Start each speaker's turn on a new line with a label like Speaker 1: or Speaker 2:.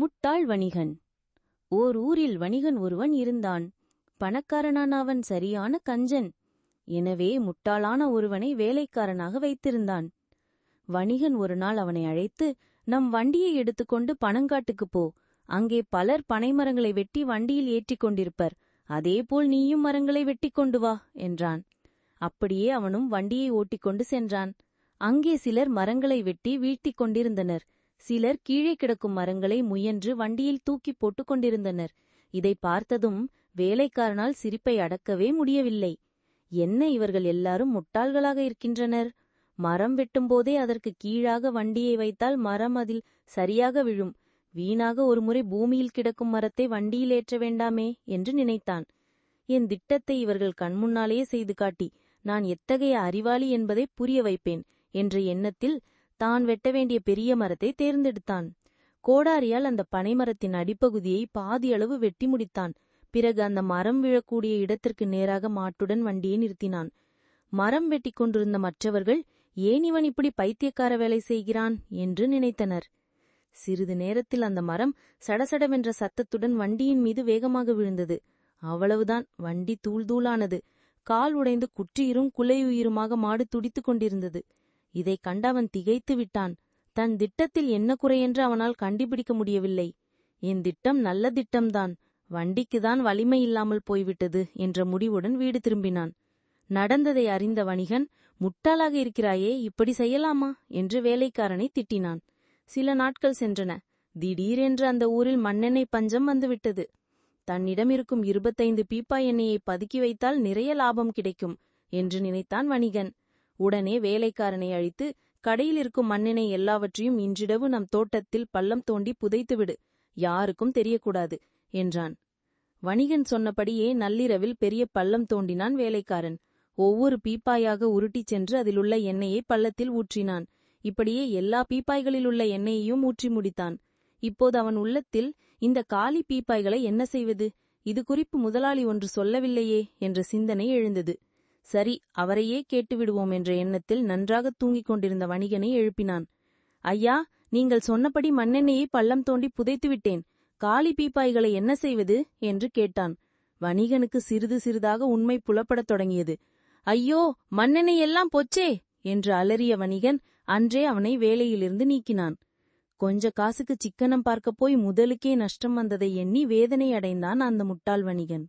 Speaker 1: முட்டாள் வணிகன். ஓர் ஊரில் வணிகன் ஒருவன் இருந்தான். பணக்காரனான அவன் சரியான கஞ்சன். எனவே முட்டாளான ஒருவனை வேலைக்காரனாக வைத்திருந்தான். வணிகன் ஒரு நாள் அவனை அழைத்து நம் வண்டியை எடுத்துக்கொண்டு பணங்காட்டுக்குப் போ. அங்கே பலர் பனைமரங்களை வெட்டி வண்டியில் ஏற்றிக் கொண்டிருப்பர். அதேபோல் நீயும் மரங்களை வெட்டிக் கொண்டு வா என்றான். அப்படியே அவனும் வண்டியை ஓட்டிக்கொண்டு சென்றான். அங்கே சிலர் மரங்களை வெட்டி வீழ்த்திக் கொண்டிருந்தனர். சிலர் கீழே கிடக்கும் மரங்களை முயன்று வண்டியில் தூக்கி போட்டுக் கொண்டிருந்தனர். இதை பார்த்ததும் வேலைக்காரனால் சிரிப்பை அடக்கவே முடியவில்லை. என்ன இவர்கள் எல்லாரும் முட்டாள்களாக இருக்கின்றனர்? மரம் வெட்டும்போதே அதற்கு கீழாக வண்டியை வைத்தால் மரம் அதில் சரியாக விழும். வீணாக ஒருமுறை பூமியில் கிடக்கும் மரத்தை வண்டியில் ஏற்ற வேண்டாமே என்று நினைத்தான். என் திட்டத்தை இவர்கள் கண்முன்னாலேயே செய்து காட்டி நான் எத்தகைய அறிவாளி என்பதை புரிய வைப்பேன் என்ற எண்ணத்தில் தான் வெட்ட வேண்டிய பெரிய மரத்தை தேர்ந்தெடுத்தான். கோடாரியால் அந்த பனைமரத்தின் அடிப்பகுதியை பாதியளவு வெட்டி முடித்தான். பிறகு அந்த மரம் விழக்கூடிய இடத்திற்கு நேராக மாட்டுடன் வண்டியை நிறுத்தினான். மரம் வெட்டிக் கொண்டிருந்த மற்றவர்கள் ஏன் இவன் இப்படி பைத்தியக்கார வேலை செய்கிறான்? என்று நினைத்தனர். சிறிது நேரத்தில் அந்த மரம் சடசடவென்ற சத்தத்துடன் வண்டியின் மீது வேகமாக விழுந்தது. அவ்வளவுதான் வண்டி தூள் தூளானது. கால் உடைந்து குற்றியிரும் குலையுயிருமாக மாடு துடித்துக் கொண்டிருந்தது. இதை கண்டவன் திகைத்து விட்டான். தன் திட்டத்தில் என்ன குறையென்று அவனால் கண்டுபிடிக்க முடியவில்லை. என் திட்டம் நல்ல திட்டம்தான். வண்டிக்குதான் வலிமை இல்லாமல் போய்விட்டது என்ற முடிவுடன் வீடு திரும்பினான். நடந்ததை அறிந்த வணிகன் முட்டாளாக இருக்கிறாயே இப்படி செய்யலாமா? என்று வேலைக்காரனை திட்டினான். சில நாட்கள் சென்றன. திடீரென்று அந்த ஊரில் மண்ணெண்ணெய் பஞ்சம் வந்துவிட்டது. தன்னிடம் இருக்கும் இருபத்தைந்து பீப்பா எண்ணெயை பதுக்கி வைத்தால் நிறைய லாபம் கிடைக்கும் என்று நினைத்தான் வணிகன். உடனே வேலைக்காரனை அழித்து கடையில் இருக்கும் மண்ணினை எல்லாவற்றையும் இன்றிரவு நம் தோட்டத்தில் பள்ளம் தோண்டி புதைத்துவிடு யாருக்கும் தெரியக்கூடாது என்றான். வணிகன் சொன்னபடியே நள்ளிரவில் பெரிய பள்ளம் தோண்டினான் வேலைக்காரன். ஒவ்வொரு பீப்பாயாக உருட்டிச் சென்று அதிலுள்ள எண்ணெயை பள்ளத்தில் ஊற்றினான். இப்படியே எல்லா பீப்பாய்களிலுள்ள எண்ணெயையும் ஊற்றி முடித்தான். இப்போது அவன் உள்ளத்தில் இந்த காலி பீப்பாய்களை என்ன செய்வது? இது குறிப்பு முதலாளி ஒன்று சொல்லவில்லையே என்ற சிந்தனை எழுந்தது. சரி அவரையே கேட்டுவிடுவோம் என்ற எண்ணத்தில் நன்றாக தூங்கிக் கொண்டிருந்த வணிகனை எழுப்பினான். ஐயா நீங்கள் சொன்னபடி மண்ணெண்ணெயை பள்ளம் தோண்டி புதைத்துவிட்டேன் காலி பீப்பாய்களை என்ன செய்வது? என்று கேட்டான். வணிகனுக்கு சிறிது சிறிதாக உண்மை புலப்படத் தொடங்கியது. ஐயோ மண்ணெண்ணெய் எல்லாம் பொச்சே! என்று அலறிய வணிகன் அன்றே அவனை வேலையிலிருந்து நீக்கினான். கொஞ்ச காசுக்கு சிக்கனம் பார்க்கப் போய் முதலுக்கே நஷ்டம் வந்ததை எண்ணி வேதனை அடைந்தான் அந்த முட்டாள் வணிகன்.